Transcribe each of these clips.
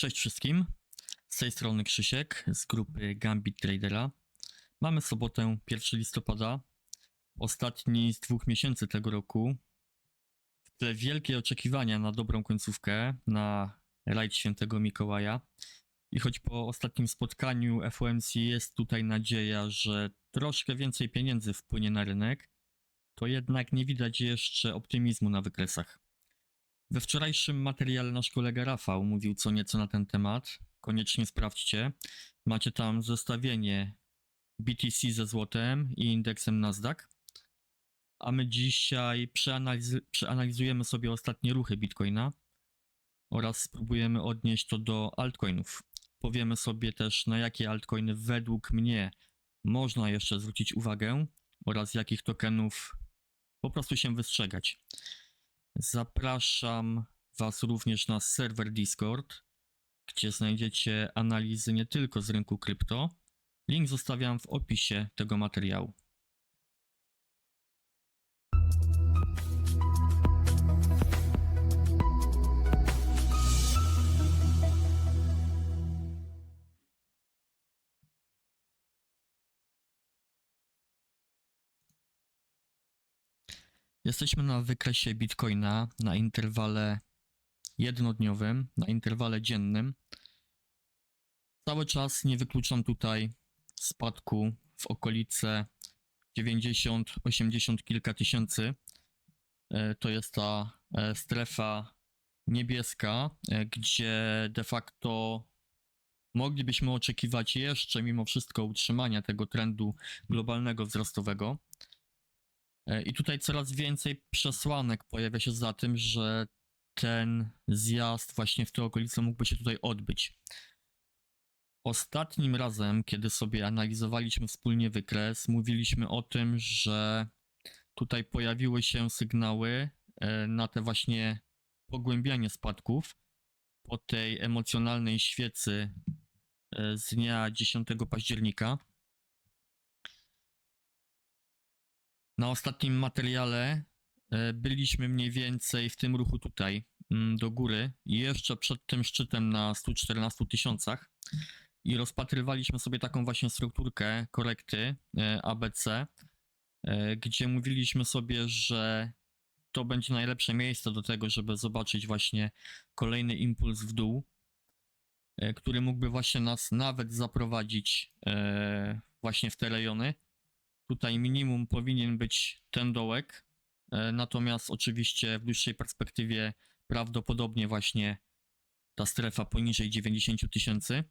Cześć wszystkim. Z tej strony Krzysiek z grupy Gambit Tradera. Mamy sobotę 1 listopada, ostatni z dwóch miesięcy tego roku. W tle wielkie oczekiwania na dobrą końcówkę, na rajd świętego Mikołaja. I choć po ostatnim spotkaniu FOMC jest tutaj nadzieja, że troszkę więcej pieniędzy wpłynie na rynek, to jednak nie widać jeszcze optymizmu na wykresach. We wczorajszym materiale nasz kolega Rafał mówił co nieco na ten temat. Koniecznie sprawdźcie. Macie tam zestawienie BTC ze złotem i indeksem Nasdaq. A my dzisiaj przeanaliz- przeanalizujemy sobie ostatnie ruchy Bitcoina oraz spróbujemy odnieść to do altcoinów. Powiemy sobie też na jakie altcoiny według mnie można jeszcze zwrócić uwagę oraz jakich tokenów po prostu się wystrzegać. Zapraszam Was również na serwer Discord, gdzie znajdziecie analizy nie tylko z rynku krypto. Link zostawiam w opisie tego materiału. Jesteśmy na wykresie Bitcoina na interwale jednodniowym, na interwale dziennym. Cały czas nie wykluczam tutaj spadku w okolice 90, 80 kilka tysięcy. E, To jest ta e, strefa niebieska, e, gdzie de facto moglibyśmy oczekiwać jeszcze mimo wszystko utrzymania tego trendu globalnego wzrostowego. E, I tutaj coraz więcej przesłanek pojawia się za tym, że ten zjazd właśnie w te okolice mógłby się tutaj odbyć. Ostatnim razem, kiedy sobie analizowaliśmy wspólnie wykres, mówiliśmy o tym, że tutaj pojawiły się sygnały e, na te właśnie pogłębianie spadków po tej emocjonalnej świecy e, z dnia 10 października. Na ostatnim materiale e, byliśmy mniej więcej w tym ruchu tutaj mm, do góry, jeszcze przed tym szczytem na 114 tysiącach i rozpatrywaliśmy sobie taką właśnie strukturkę korekty e, ABC, e, gdzie mówiliśmy sobie, że to będzie najlepsze miejsce do tego, żeby zobaczyć właśnie kolejny impuls w dół, który mógłby właśnie nas nawet zaprowadzić właśnie w te rejony. Tutaj minimum powinien być ten dołek, e, natomiast oczywiście w dłuższej perspektywie prawdopodobnie właśnie ta strefa poniżej 90 000 tysięcy.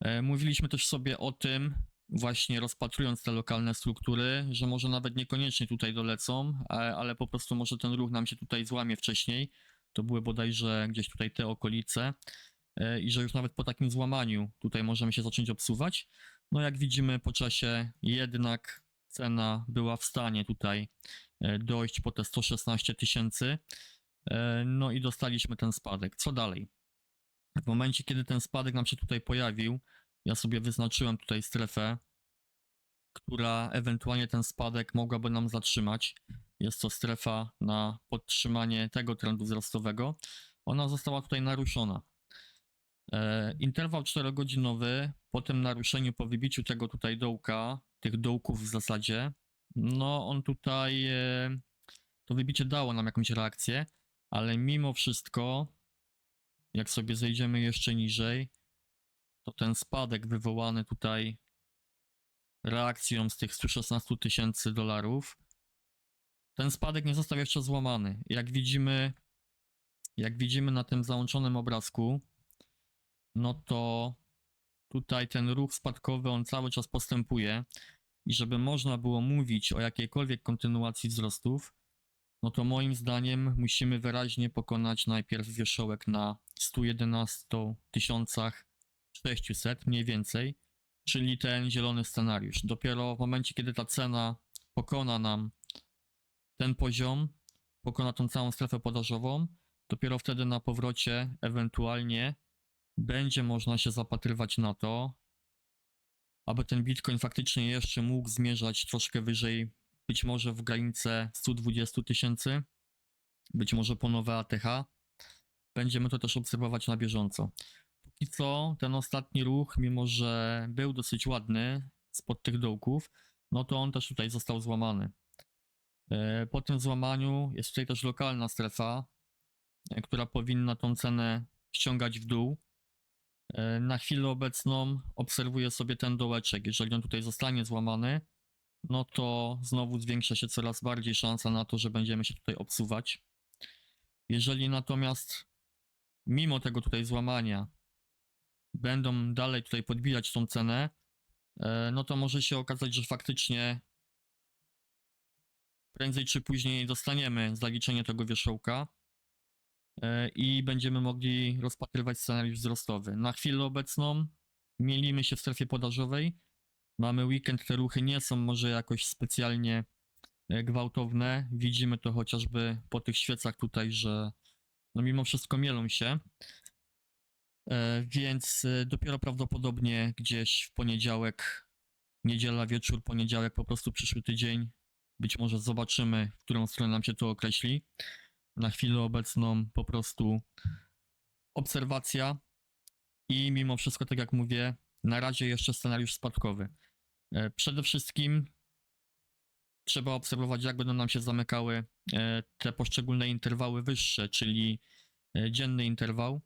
E, Mówiliśmy też sobie o tym, właśnie rozpatrując te lokalne struktury, że może nawet niekoniecznie tutaj dolecą, ale po prostu może ten ruch nam się tutaj złamie wcześniej. To były bodajże gdzieś tutaj te okolice e, i że już nawet po takim złamaniu tutaj możemy się zacząć obsuwać. No jak widzimy po czasie jednak cena była w stanie tutaj e, dojść po te 116 tysięcy. E, No i dostaliśmy ten spadek. Co dalej? W momencie, kiedy ten spadek nam się tutaj pojawił, ja sobie wyznaczyłem tutaj strefę, która ewentualnie ten spadek mogłaby nam zatrzymać. Jest to strefa na podtrzymanie tego trendu wzrostowego. Ona została tutaj naruszona. E, interwał 4-godzinowy po tym naruszeniu, po wybiciu tego tutaj dołka, tych dołków w zasadzie, no on tutaj, e, to wybicie dało nam jakąś reakcję, ale mimo wszystko, jak sobie zejdziemy jeszcze niżej, to ten spadek wywołany tutaj reakcją z tych 116 tysięcy dolarów, ten spadek nie został jeszcze złamany. Jak widzimy, jak widzimy na tym załączonym obrazku, no to tutaj ten ruch spadkowy on cały czas postępuje i żeby można było mówić o jakiejkolwiek kontynuacji wzrostów, no to moim zdaniem musimy wyraźnie pokonać najpierw wierzchołek na 111 600 mniej więcej, czyli ten zielony scenariusz. Dopiero w momencie, kiedy ta cena pokona nam ten poziom, pokona tą całą strefę podażową, dopiero wtedy na powrocie ewentualnie będzie można się zapatrywać na to, aby ten Bitcoin faktycznie jeszcze mógł zmierzać troszkę wyżej, być może w granicę 120 tysięcy, być może po nowe ATH, będziemy to też obserwować na bieżąco. Póki co ten ostatni ruch, mimo że był dosyć ładny spod tych dołków, no to on też tutaj został złamany. E, Po tym złamaniu jest tutaj też lokalna strefa, e, która powinna tą cenę ściągać w dół. E, Na chwilę obecną obserwuję sobie ten dołeczek. Jeżeli on tutaj zostanie złamany, no to znowu zwiększa się coraz bardziej szansa na to, że będziemy się tutaj obsuwać. Jeżeli natomiast mimo tego tutaj złamania będą dalej tutaj podbijać tą cenę, e, no to może się okazać, że faktycznie prędzej czy później dostaniemy zaliczenie tego wierzchołka i będziemy mogli rozpatrywać scenariusz wzrostowy. Na chwilę obecną mielimy się w strefie podażowej. Mamy weekend, te ruchy nie są może jakoś specjalnie e, gwałtowne. Widzimy to chociażby po tych świecach tutaj, że no mimo wszystko mielą się. E, Więc e, dopiero prawdopodobnie gdzieś w poniedziałek, niedziela wieczór, poniedziałek, po prostu przyszły tydzień, być może zobaczymy, w którą stronę nam się to określi. Na chwilę obecną po prostu obserwacja i mimo wszystko, tak jak mówię, na razie jeszcze scenariusz spadkowy. E, Przede wszystkim trzeba obserwować, jak będą nam się zamykały e, te poszczególne interwały wyższe, czyli e, dzienny interwał.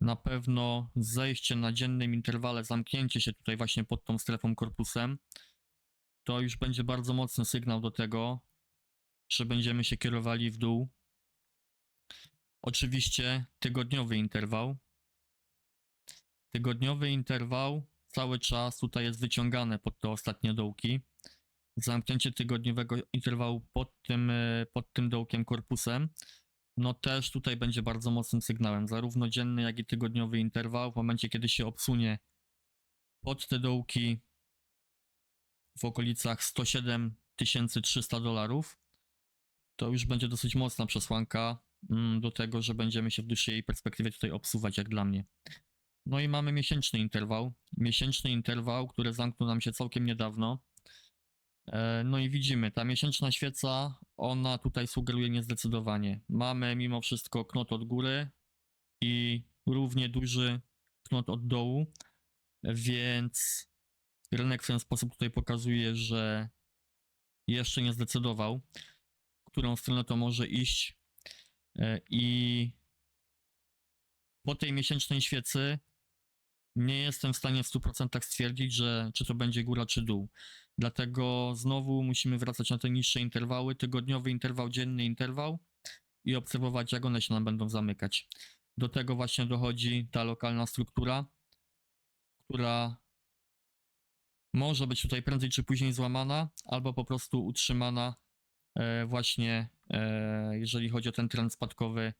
Na pewno zejście na dziennym interwale, zamknięcie się tutaj właśnie pod tą strefą korpusem, to już będzie bardzo mocny sygnał do tego, że będziemy się kierowali w dół. Oczywiście tygodniowy interwał. Tygodniowy interwał cały czas tutaj jest wyciągane pod te ostatnie dołki. Zamknięcie tygodniowego interwału pod tym, e, pod tym dołkiem korpusem, no też tutaj będzie bardzo mocnym sygnałem. Zarówno dzienny, jak i tygodniowy interwał w momencie, kiedy się obsunie pod te dołki w okolicach 107 300 dolarów, to już będzie dosyć mocna przesłanka do tego, że będziemy się w dłuższej perspektywie tutaj obsuwać, jak dla mnie. No i mamy miesięczny interwał. Miesięczny interwał, który zamknął nam się całkiem niedawno. E, No i widzimy, ta miesięczna świeca, ona tutaj sugeruje niezdecydowanie. Mamy mimo wszystko knot od góry i równie duży knot od dołu, więc rynek w ten sposób tutaj pokazuje, że jeszcze nie zdecydował, którą stronę to może iść. E, I po tej miesięcznej świecy nie jestem w stanie w 100% stwierdzić, że czy to będzie góra czy dół. Dlatego znowu musimy wracać na te niższe interwały, tygodniowy interwał, dzienny interwał i obserwować, jak one się nam będą zamykać. Do tego właśnie dochodzi ta lokalna struktura, która może być tutaj prędzej czy później złamana, albo po prostu utrzymana e, właśnie, jeżeli chodzi o ten trend spadkowy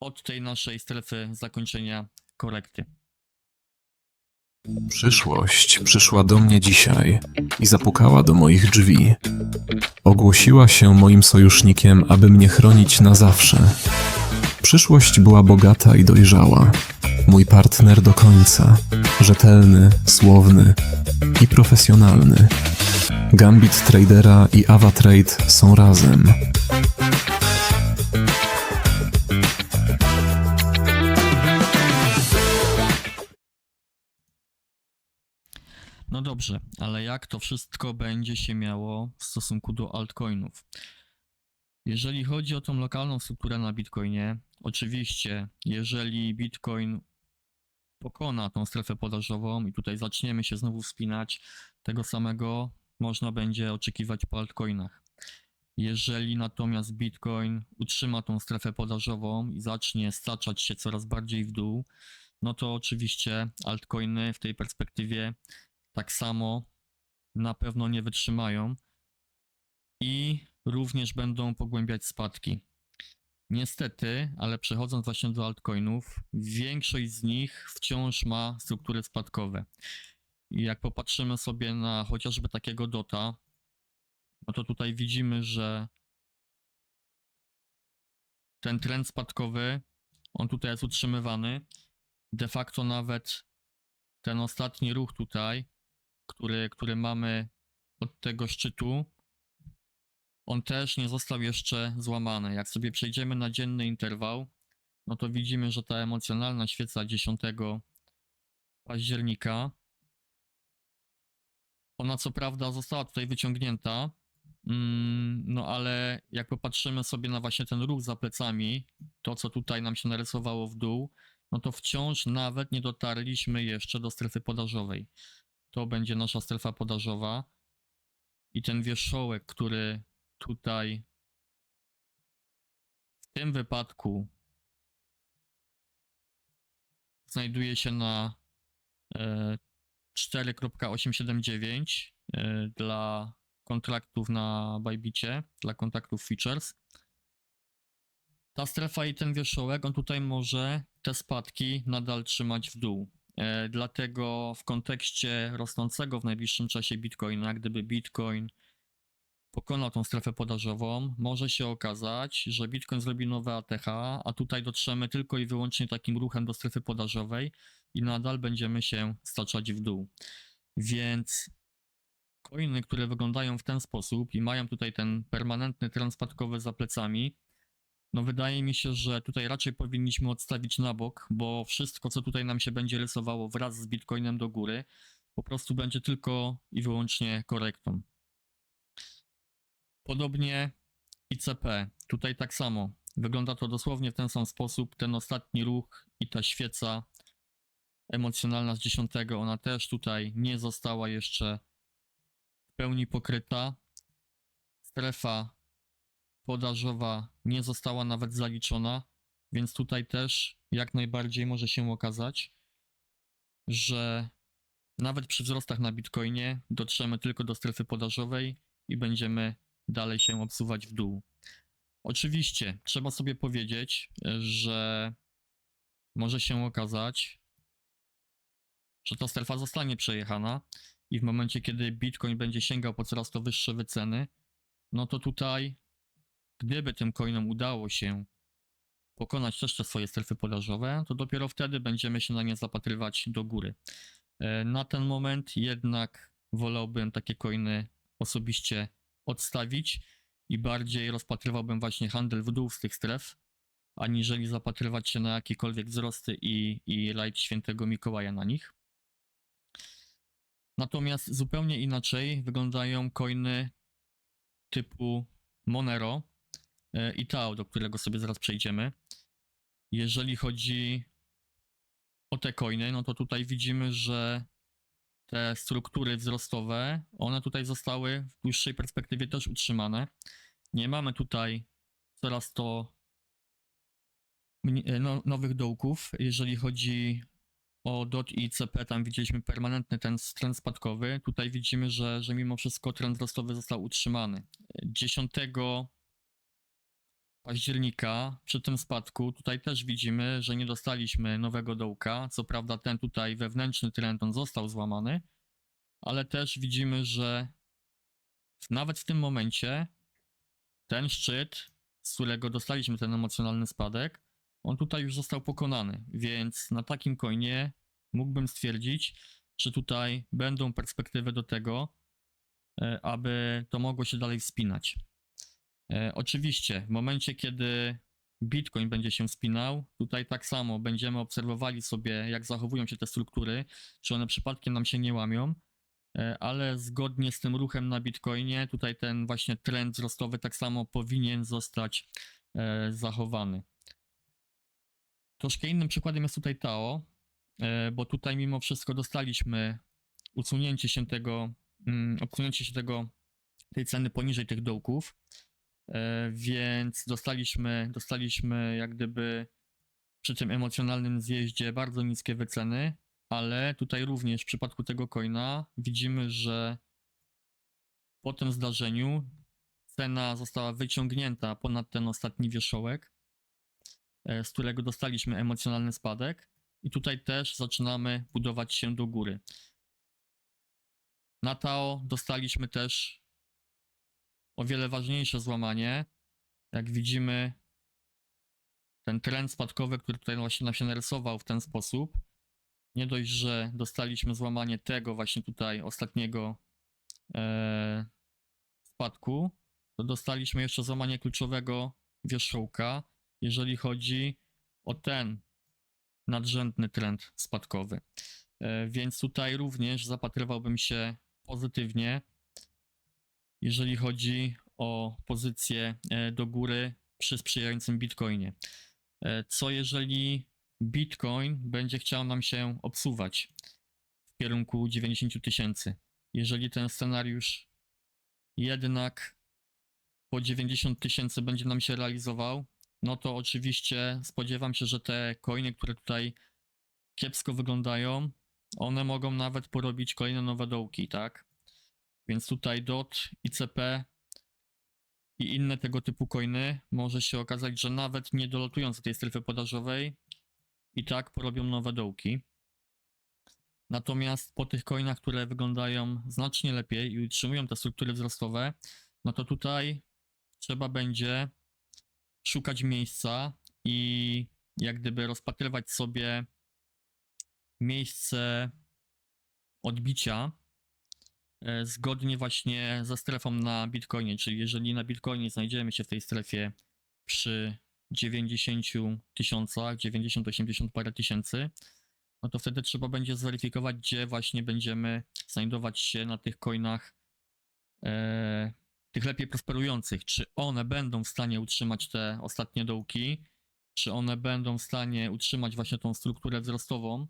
od tej naszej strefy zakończenia korekty. Przyszłość przyszła do mnie dzisiaj i zapukała do moich drzwi. Ogłosiła się moim sojusznikiem, aby mnie chronić na zawsze. Przyszłość była bogata i dojrzała. Mój partner do końca. Rzetelny, słowny i profesjonalny. Gambit Tradera i AvaTrade są razem. No dobrze, ale jak to wszystko będzie się miało w stosunku do altcoinów? Jeżeli chodzi o tą lokalną strukturę na Bitcoinie, oczywiście, jeżeli Bitcoin pokona tą strefę podażową i tutaj zaczniemy się znowu wspinać, tego samego można będzie oczekiwać po altcoinach. Jeżeli natomiast Bitcoin utrzyma tą strefę podażową i zacznie staczać się coraz bardziej w dół, no to oczywiście altcoiny w tej perspektywie tak samo na pewno nie wytrzymają i również będą pogłębiać spadki. Niestety, ale przechodząc właśnie do altcoinów, większość z nich wciąż ma struktury spadkowe. Jak popatrzymy sobie na chociażby takiego DOTA, no to tutaj widzimy, że ten trend spadkowy, on tutaj jest utrzymywany. De facto nawet ten ostatni ruch tutaj, który, który mamy od tego szczytu, on też nie został jeszcze złamany. Jak sobie przejdziemy na dzienny interwał, no to widzimy, że ta emocjonalna świeca 10 października, ona co prawda została tutaj wyciągnięta, mm, no ale jak popatrzymy sobie na właśnie ten ruch za plecami, to co tutaj nam się narysowało w dół, no to wciąż nawet nie dotarliśmy jeszcze do strefy podażowej. To będzie nasza strefa podażowa i ten wierzchołek, który tutaj w tym wypadku znajduje się na e, 4.879 e, dla kontraktów na Bybicie, dla kontraktów features. Ta strefa i ten wierzchołek, on tutaj może te spadki nadal trzymać w dół. E, Dlatego w kontekście rosnącego w najbliższym czasie Bitcoina, gdyby Bitcoin pokonał tą strefę podażową, może się okazać, że Bitcoin zrobi nowe ATH, a tutaj dotrzemy tylko i wyłącznie takim ruchem do strefy podażowej i nadal będziemy się staczać w dół. Więc coiny, które wyglądają w ten sposób i mają tutaj ten permanentny trend spadkowy za plecami, no wydaje mi się, że tutaj raczej powinniśmy odstawić na bok, bo wszystko, co tutaj nam się będzie rysowało wraz z Bitcoinem do góry, po prostu będzie tylko i wyłącznie korektą. Podobnie ICP. Tutaj tak samo. Wygląda to dosłownie w ten sam sposób. Ten ostatni ruch i ta świeca emocjonalna z 10, ona też tutaj nie została jeszcze w pełni pokryta. Strefa podażowa nie została nawet zaliczona, więc tutaj też jak najbardziej może się okazać, że nawet przy wzrostach na Bitcoinie dotrzemy tylko do strefy podażowej i będziemy dalej się obsuwać w dół. Oczywiście trzeba sobie powiedzieć, że może się okazać, że ta strefa zostanie przejechana i w momencie, kiedy Bitcoin będzie sięgał po coraz to wyższe wyceny, no to tutaj, gdyby tym coinom udało się pokonać też te swoje strefy podażowe, to dopiero wtedy będziemy się na nie zapatrywać do góry. E, Na ten moment jednak wolałbym takie coiny osobiście odstawić i bardziej rozpatrywałbym właśnie handel w dół z tych stref, aniżeli zapatrywać się na jakiekolwiek wzrosty i, i rajd świętego Mikołaja na nich. Natomiast zupełnie inaczej wyglądają coiny typu Monero e, i Tao, do którego sobie zaraz przejdziemy. Jeżeli chodzi o te coiny, no to tutaj widzimy, że te struktury wzrostowe, one tutaj zostały w dłuższej perspektywie też utrzymane. Nie mamy tutaj coraz to no, nowych dołków. Jeżeli chodzi o DOT i CP, tam widzieliśmy permanentny ten trend spadkowy. Tutaj widzimy, że, że mimo wszystko trend wzrostowy został utrzymany. 10 października przy tym spadku tutaj też widzimy, że nie dostaliśmy nowego dołka. Co prawda ten tutaj wewnętrzny trend on został złamany, ale też widzimy, że nawet w tym momencie ten szczyt, z którego dostaliśmy ten emocjonalny spadek, on tutaj już został pokonany, więc na takim coinie mógłbym stwierdzić, że tutaj będą perspektywy do tego, e, aby to mogło się dalej wspinać. E, Oczywiście, w momencie, kiedy Bitcoin będzie się spinał, tutaj tak samo będziemy obserwowali sobie, jak zachowują się te struktury, czy one przypadkiem nam się nie łamią, e, ale zgodnie z tym ruchem na Bitcoinie, tutaj ten właśnie trend wzrostowy tak samo powinien zostać e, zachowany. Troszkę innym przykładem jest tutaj Tao, bo tutaj mimo wszystko dostaliśmy usunięcie się tego, mm, obsunięcie się tego, tej ceny poniżej tych dołków, więc dostaliśmy, dostaliśmy jak gdyby przy tym emocjonalnym zjeździe bardzo niskie wyceny, ale tutaj również w przypadku tego coina widzimy, że po tym zdarzeniu cena została wyciągnięta ponad ten ostatni wierzchołek, e, z którego dostaliśmy emocjonalny spadek i tutaj też zaczynamy budować się do góry. Na Tao dostaliśmy też o wiele ważniejsze złamanie. Jak widzimy, ten trend spadkowy, który tutaj właśnie nam się narysował w ten sposób, nie dość, że dostaliśmy złamanie tego właśnie tutaj ostatniego e, spadku, to dostaliśmy jeszcze złamanie kluczowego wierzchołka, jeżeli chodzi o ten nadrzędny trend spadkowy. E, Więc tutaj również zapatrywałbym się pozytywnie, jeżeli chodzi o pozycję e, do góry przy sprzyjającym Bitcoinie. E, Co jeżeli Bitcoin będzie chciał nam się obsuwać w kierunku 90 000 tysięcy? Jeżeli ten scenariusz jednak po 90 tysięcy będzie nam się realizował, no to oczywiście spodziewam się, że te coiny, które tutaj kiepsko wyglądają, one mogą nawet porobić kolejne nowe dołki, tak? Więc tutaj DOT, ICP i inne tego typu coiny. Może się okazać, że nawet nie dolatując do tej strefy podażowej. I tak porobią nowe dołki. Natomiast po tych coinach, które wyglądają znacznie lepiej i utrzymują te struktury wzrostowe, no to tutaj trzeba będzie szukać miejsca i jak gdyby rozpatrywać sobie miejsce odbicia zgodnie właśnie ze strefą na Bitcoinie, czyli jeżeli na Bitcoinie znajdziemy się w tej strefie przy 90 tysiącach, 90-80 parę tysięcy, no to wtedy trzeba będzie zweryfikować, gdzie właśnie będziemy znajdować się na tych coinach e, tych lepiej prosperujących, czy one będą w stanie utrzymać te ostatnie dołki, czy one będą w stanie utrzymać właśnie tą strukturę wzrostową.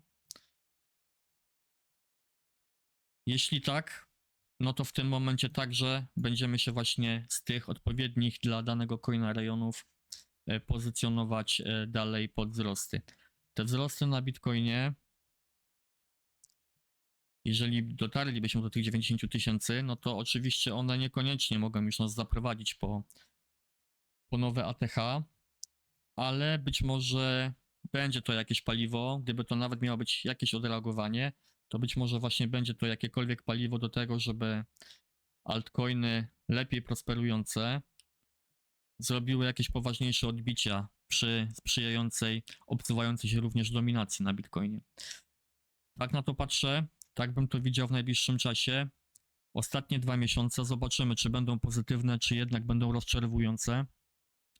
Jeśli tak, no to w tym momencie także będziemy się właśnie z tych odpowiednich dla danego coina rejonów e, pozycjonować e, dalej pod wzrosty. Te wzrosty na Bitcoinie, jeżeli dotarlibyśmy do tych 90 000 tysięcy, no to oczywiście one niekoniecznie mogą już nas zaprowadzić po, po nowe ATH, ale być może będzie to jakieś paliwo, gdyby to nawet miało być jakieś odreagowanie, to być może właśnie będzie to jakiekolwiek paliwo do tego, żeby altcoiny lepiej prosperujące zrobiły jakieś poważniejsze odbicia przy sprzyjającej, obsuwającej się również dominacji na Bitcoinie. Tak na to patrzę, tak bym to widział w najbliższym czasie. Ostatnie dwa miesiące zobaczymy, czy będą pozytywne, czy jednak będą rozczarowujące.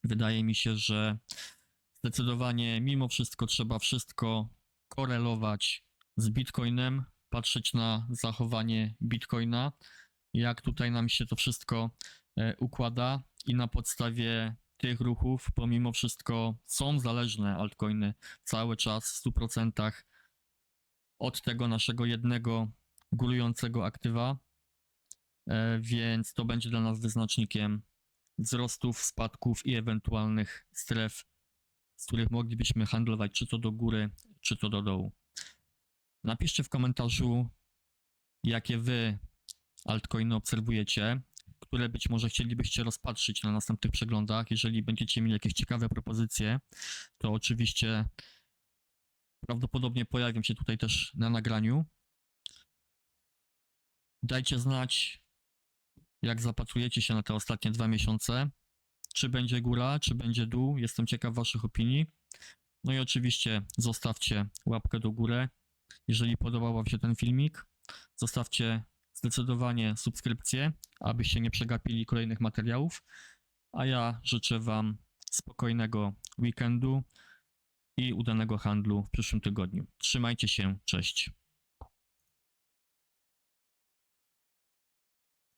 Wydaje mi się, że zdecydowanie mimo wszystko trzeba wszystko korelować z Bitcoinem, patrzeć na zachowanie Bitcoina, jak tutaj nam się to wszystko e, układa i na podstawie tych ruchów, pomimo wszystko są zależne altcoiny cały czas w 100% od tego naszego jednego górującego aktywa, e, więc to będzie dla nas wyznacznikiem wzrostów, spadków i ewentualnych stref, z których moglibyśmy handlować czy to do góry, czy to do dołu. Napiszcie w komentarzu, jakie wy altcoiny obserwujecie, które być może chcielibyście rozpatrzyć na następnych przeglądach. Jeżeli będziecie mieli jakieś ciekawe propozycje, to oczywiście prawdopodobnie pojawią się tutaj też na nagraniu. Dajcie znać, jak zapatrujecie się na te ostatnie dwa miesiące. Czy będzie góra, czy będzie dół. Jestem ciekaw Waszych opinii. No i oczywiście zostawcie łapkę do góry, jeżeli podobał Wam się ten filmik. Zostawcie zdecydowanie subskrypcję, abyście nie przegapili kolejnych materiałów. A ja życzę Wam spokojnego weekendu i udanego handlu w przyszłym tygodniu. Trzymajcie się, cześć.